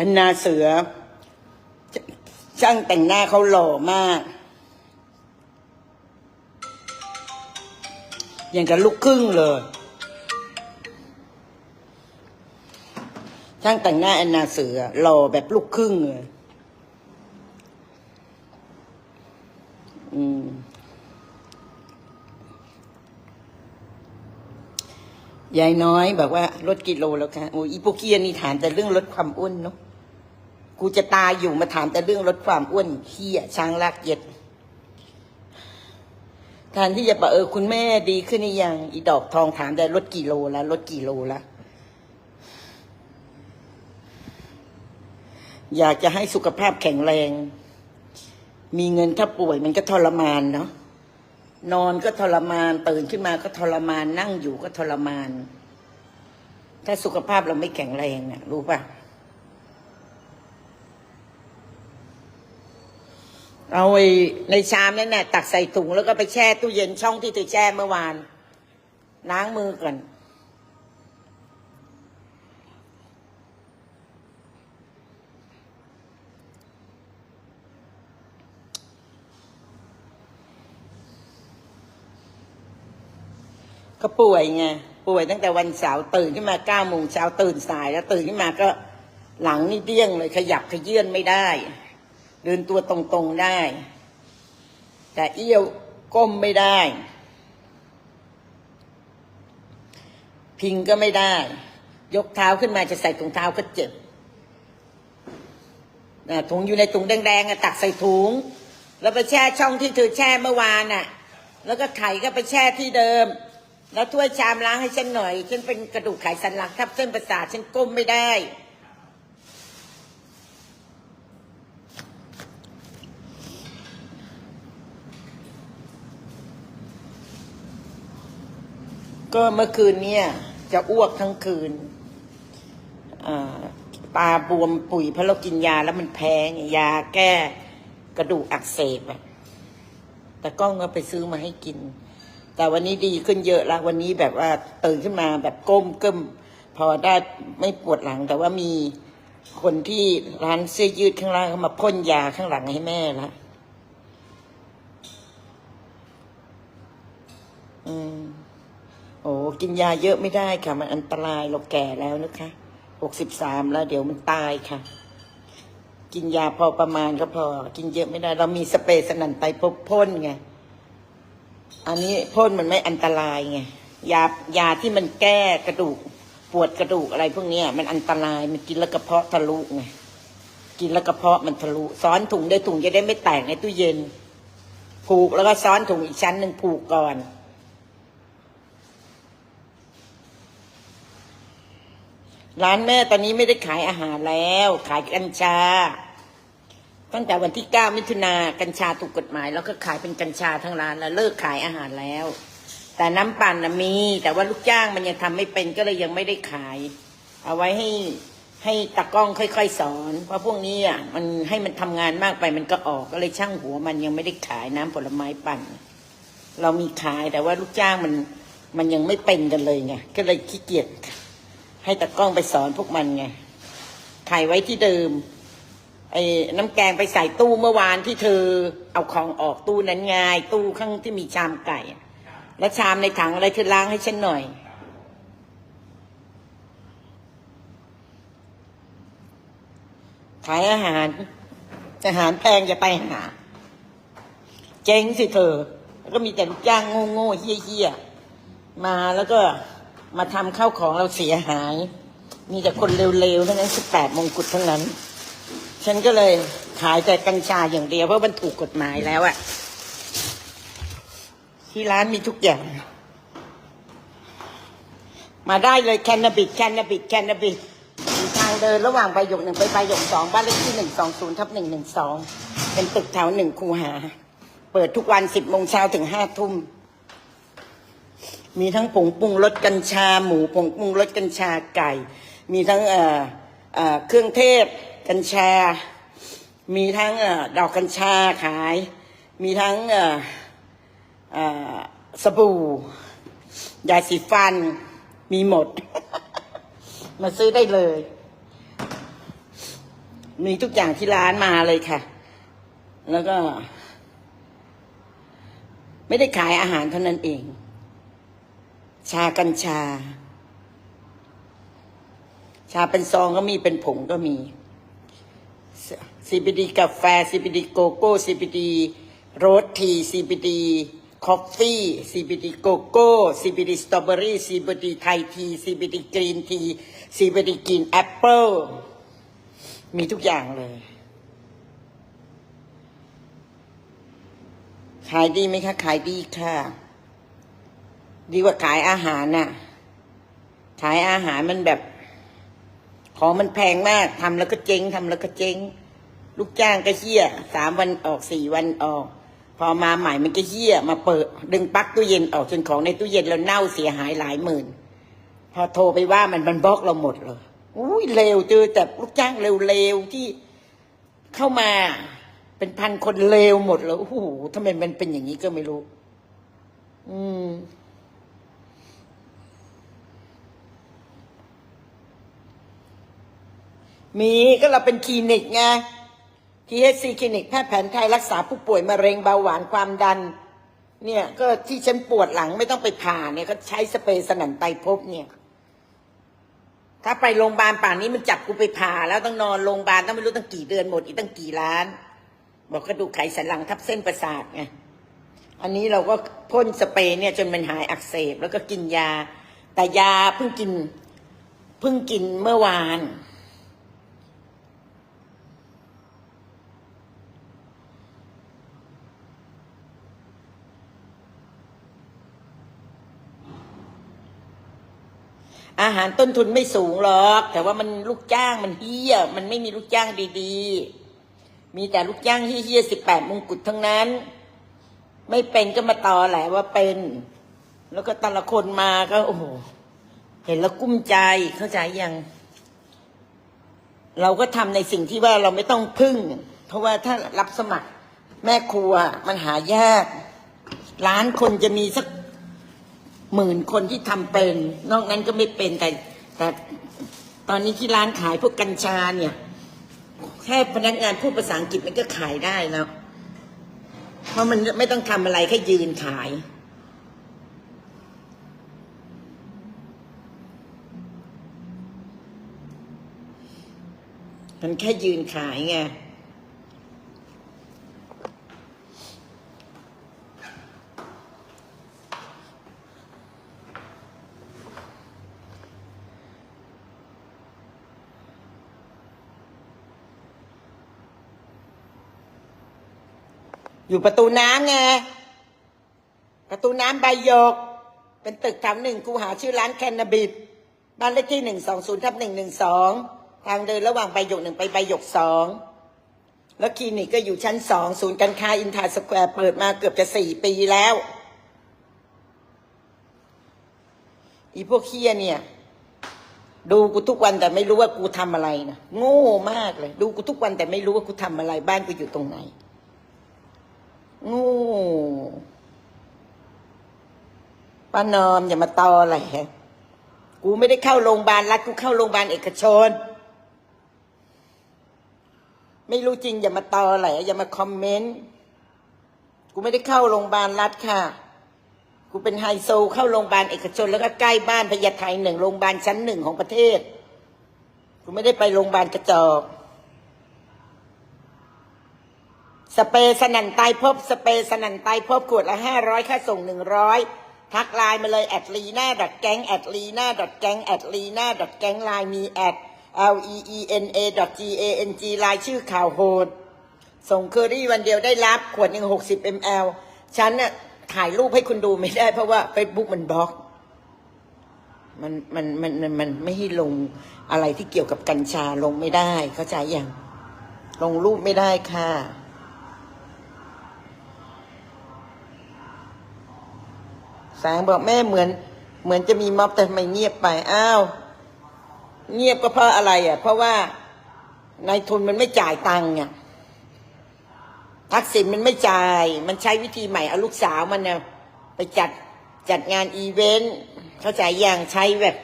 อันนาเสือ ช่างแต่งหน้าเขาหล่อมาก อย่างกับลูกครึ่งเลย ช่างแต่งหน้าแอนนาเสือหล่อแบบลูกครึ่งเลยอืมยายน้อยบอกว่าลดกิโลแล้วค่ะโอ้ยอีโปเกียนี่ถามแต่เรื่องลดความอ้วนเนาะ กูจะตายอยู่มาถามแต่เรื่องลดความอ้วนเฮียช้างลากเย็ดแทนที่จะบอกเออคุณแม่ดีขึ้นหรือยัง อีดอกทองถามแต่ลดกี่โลแล้วลดกี่โลแล้วอยากจะให้สุขภาพแข็งแรง มีเงินถ้าป่วยมันก็ทรมานเนาะนอนก็ทรมานตื่นขึ้นมาก็ทรมาน นั่งอยู่ก็ทรมาน ถ้าสุขภาพเราไม่แข็งแรงเนี่ยรู้ป่ะ เอาไอ้ในชามนั่นน่ะตักใส่ถุงแล้วก็ไปแช่ตู้เย็นช่องที่เธอแช่เมื่อวานล้างมือก่อน ก็ป่วยไงป่วยตั้งแต่วันเสาร์ตื่นขึ้นมาเก้าโมงเช้าตื่นสายแล้วตื่นขึ้นมาก็หลังนี่เดี้ยงเลยขยับขยื่นไม่ได้ เดินตัวตรงๆได้ แต่เอี้ยวก้มไม่ได้ พิงก็ไม่ได้ ยกเท้าขึ้นมาจะใส่ถุงเท้าก็เจ็บนะถุงอยู่ในถุงแดงๆตักใส่ถุง แล้วไปแช่ช่องที่เธอแช่เมื่อวานน่ะ แล้วก็ไข่ก็ไปแช่ที่เดิม แล้วถ้วยชามล้างให้ฉันหน่อย ฉันเป็นกระดูกไขสันหลังทับเส้นประสาทฉันก้มไม่ได้ ก็เมื่อคืนเนี่ย จะอ้วกทั้งคืนตาบวมปุ๋ยเพราะเรากินยาแล้วมันแพ้ไงยาแก้กระดูกอักเสบอะแต่ก้องก็ไปซื้อมาให้กิน แต่วันนี้ดีขึ้นเยอะละวันนี้แบบว่าตื่นขึ้นมาแบบก้มกึ้มพอได้ไม่ปวดหลัง แต่ว่ามีคนที่ร้านเสื้อยืดข้างล่างเขามาพ่นยาข้างหลังให้แม่ละอืม โอ้กินยาเยอะไม่ได้ค่ะ มันอันตรายเราแก่แล้วนะคะหกสิบสามแล้วเดี๋ยวมันตายค่ะ กินยาพอประมาณก็พอ กินเยอะไม่ได้ เรามีสเปรย์สนั่นไตพ,พ่นไงอันนี้พ่นมันไม่อันตรายไงยายาที่มันแก้กระดูก ปวดกระดูกอะไรพวกนี้มันอันตรายมันกินแล้วกระเพาะทะลุไงกินแล้วกระเพาะมันทะลุซ้อนถุงได้ถุงจะได้ไม่แตกในตู้เย็น ผูกแล้วก็ซ้อนถุงอีกชั้นหนึ่งผูกก่อน ร้านแม่ตอนนี้ไม่ได้ขายอาหารแล้ว ขายกัญชา ตั้งแต่วันที่เก้ามิถุนากัญชาถูกกฎหมาย แล้วก็ขายเป็นกัญชาทั้งร้านแล้วเลิกขายอาหารแล้ว แต่น้ำปั่นนะมี แต่ว่าลูกจ้างมันยังทำไม่เป็นก็เลยยังไม่ได้ขาย เอาไว้ให้ให้ตากล้องค่อยๆสอน เพราะพวกนี้อะมันให้มันทำงานมากไปมันก็ออกก็เลยช่างหัวมันยังไม่ได้ขายน้ำผลไม้ปั่น เรามีขายแต่ว่าลูกจ้างมันมันยังไม่เป็นกันเลยไงก็เลยขี้เกียจ ให้ตากล้องไปสอนพวกมันไงไข่ไว้ที่เดิม ไอ้น้ำแกงไปใส่ตู้เมื่อวานที่เธอ เอาของออกตู้นั้นไงตู้ข้างที่มีชามไก่ แล้วชามในถังอะไรเธอล้างให้ฉันหน่อย ขายอาหาร อาหารแพงจะไปหา เจ๊งสิเธอ แล้วก็มีแต่ลูกจ้างโง่ๆเฮี้ยๆมาแล้วก็ มาทำข้าวของเราเสียหาย มีแต่คนเร็วๆทั้งนั้นสิบแปดมงกุฎทั้งนั้น ฉันก็เลยขายแต่กัญชาอย่างเดียวเพราะมันถูกกฎหมายแล้วอะที่ร้านมีทุกอย่าง มาได้เลยแคนนาบิดแคนนาบิดแคนนาบิดทางเดินระหว่างใบหยกหนึ่งไปใบหยกสองบ้านเลขที่หนึ่งสองศูนย์ทับหนึ่งหนึ่งสองเป็นตึกแถวหนึ่งคูหา เปิดทุกวันสิบโมงเช้าถึงห้าทุ่ม มีทั้งผงปรุงรสกัญชา หมูผงปรุงรสกัญชาไก่ มีทั้งเครื่องเทศกัญชา มีทั้งอดอกกัญชาขาย มีทั้งสบู่ยาสีฟัน มีหมด มาซื้อได้เลย มีทุกอย่างที่ร้านมาเลยค่ะ แล้วก็ ไม่ได้ขายอาหารเท่านั้นเอง ชากัญชา ชาเป็นซองก็มีเป็นผงก็มี CBD กาแฟ CBD โกโก้ CBD โรสที CBD คอฟฟี่ CBD โกโก้ CBD สตรอเบอรี่ CBD ไทยที CBD กรีนที CBD กรีนแอปเปิลมีทุกอย่างเลย ขายดีไหมคะ ขายดีค่ะ ดีกว่าขายอาหารน่ะ ขายอาหารมันแบบ ของมันแพงมากทำแล้วก็เจ๊งทำแล้วก็เจ๊ง ลูกจ้างก็เฮี้ยสามวันออกสี่วันออก พอมาใหม่มันก็เฮี้ย มาเปิด ดึงปลั๊กตู้เย็นออกจนของในตู้เย็นเราเน่าเสียหายหลายหมื่น พอโทรไปว่ามันมันบล็อกเราหมดเลยอุ้ยเลวเจอแต่ลูกจ้างเร็วๆที่เข้ามาเป็นพันคนเลวหมดเลยโอ้โหทำไมมันเป็นอย่างนี้ก็ไม่รู้ อืม มีก็เราเป็นคลินิกไง THC คลินิกแพทย์แผนไทยรักษาผู้ป่วยมะเร็งเบาหวานความดัน เนี่ยก็ที่ฉันปวดหลังไม่ต้องไปผ่าเนี่ยก็ใช้สเปรย์สนั่นไตรภพเนี่ย ถ้าไปโรงพยาบาลป่านนี้มันจับกูไปผ่าแล้วต้องนอนโรงพยาบาลต้องไม่รู้ตั้งกี่เดือนหมดอีกตั้งกี่ล้าน บอกกระดูกไขสันหลังทับเส้นประสาทไงอันนี้เราก็พ่นสเปรย์เนี่ยจนมันหายอักเสบแล้วก็กินยา แต่ยาเพิ่งกินเพิ่งกินเมื่อวาน อาหารต้นทุนไม่สูงหรอก แต่ว่ามันลูกจ้างมันเฮี้ย มันไม่มีลูกจ้างดีๆ มีแต่ลูกจ้างเฮี้ยสิบแปดมงกุฎทั้งนั้น ไม่เป็นก็มาต่อแหละว่าเป็น แล้วก็แต่ละคนมาก็โอ้โหเห็นแล้วกุ้มใจเข้าใจยัง เราก็ทำในสิ่งที่ว่าเราไม่ต้องพึ่ง เพราะว่าถ้ารับสมัครแม่ครัวมันหายากล้านคนจะมีสัก หมื่นคนที่ทำเป็น นอกนั้นก็ไม่เป็นแต่ แต่ตอนนี้ที่ร้านขายพวกกัญชาเนี่ย แค่พนักงานพูดภาษาอังกฤษมันก็ขายได้แล้ว เพราะมันไม่ต้องทำอะไรแค่ยืนขายมันแค่ยืนขายไง อยู่ประตูน้ำไง ประตูน้ำใบหยก เป็นตึกแถวหนึ่งคูหาชื่อร้านแคนนาบิดบ้านเลขที่หนึ่งสองศูนย์ทับหนึ่งหนึ่งสองทางเดินระหว่างใบหยกหนึ่งไปใบหยกสองแล้วคลินิกก็อยู่ชั้นสองศูนย์การค้าอินทาสแควร์เปิดมาเกือบจะสี่ปีแล้ว อีพวกเคียเนี่ย ดูกูทุกวันแต่ไม่รู้ว่ากูทำอะไรนะโง่มากเลย ดูกูทุกวันแต่ไม่รู้ว่ากูทำอะไร บ้านกูอยู่ตรงไหน โงูป้านอมอย่ามาตอแหลกูไม่ได้เข้าโรงพยาบาลรัฐกูเข้าโรงพยาบาลเอกชน ไม่รู้จริง อย่ามาตอแหลอย่ามาคอมเมนต์กูไม่ได้เข้าโรงพยาบาลรัฐค่ะ กูเป็นไฮโซเข้าโรงพยาบาลเอกชน แล้วก็ใกล้บ้านพญาไทหนึ่งโรงพยาบาลชั้นหนึ่งของประเทศ กูไม่ได้ไปโรงพยาบาลกระจอก สเปรย์สนันไตรภพสเปรย์สนันไตรภพขวดละห้าร้อยค่าส่งหนึ่งร้อยทักไลน์มาเลยแอดลีน่าดอทแก๊งแอดลีน่าดอทแก๊งแอดลีน่าดอทแก๊งไลน์มีแอด l e e n a g a n g ไลน์ชื่อข่าวโหด ส่งเคอรี่วันเดียวได้รับขวดหนึ่งหกสิบ ml ฉันน่ะถ่ายรูปให้คุณดูไม่ได้เพราะว่า Facebook มันบล็อก มันมันมันมันมันไม่ให้ลงอะไรที่เกี่ยวกับกัญชาลงไม่ได้ เข้าใจยังลงรูปไม่ได้ค่ะ แสงบอกแม่เหมือน เหมือนจะมีม็อบแต่ทำไมเงียบไปอ้าวเงียบก็เพราะอะไรอะ เพราะว่านายทุนมันไม่จ่ายตังค์อะทักษิณมันไม่จ่าย มันใช้วิธีใหม่เอาลูกสาวมันเนี่ยไปจัดจัดงานอีเวนต์เข้าใจยังใช้แบบ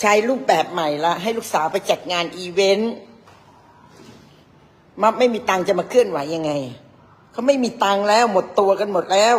ใช้รูปแบบใหม่ละให้ลูกสาวไปจัดงานอีเวนต์มมาไม่มีตังค์จะมาเคลื่อนไหวยังไงเขาไม่มีตังค์แล้วหมดตัวกันหมดแล้ว